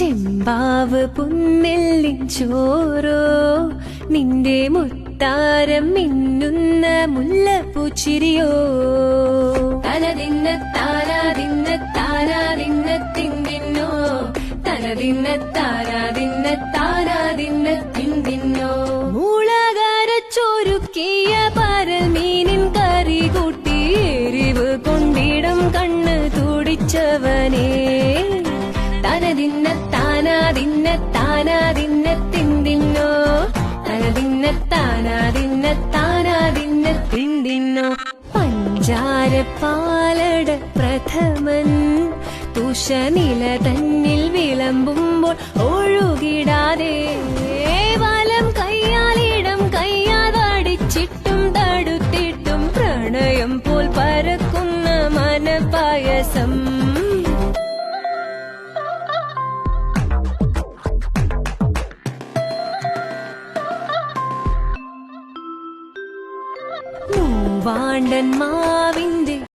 ചെമ്പാവ് പുന്നെല്ലിൻ ചോറോ നിന്റെ മുത്താരം മിന്നുന്ന മുല്ലപ്പൂച്ചിരിയോ? തലതിന്ന താരാതിന്ന താരാതിന്ന തിന്തിന്നോ തലതിന്ന താരാതിന്ന താരാതിന്ന തിന്തിന്നോ മുളകരച്ചൊരുക്കിയ പരൽ മീനിൻ കറി കൂട്ടി എരിവ് കൊണ്ടിടം കണ്ണ് തുടിച്ചവനേ. തനതിന്ന താനാതിന്ന താനാതിന്ന? തിന്തിന്നോ തനതിന്ന താനാതിന്ന താനാതിന്ന തിന്തിന്നോ പഞ്ചാര പാലട പ്രഥമൻ തുഷനില തന്നിൽ വിളമ്പുമ്പോൾ ഒഴുകിടാതെ വലം കയ്യാലിടം കയ്യാൽ വടിച്ചിട്ടും തടുത്തിട്ടും പ്രണയം പോൽ പരക്കുന്ന മനപായസം வாண்டன் மாவி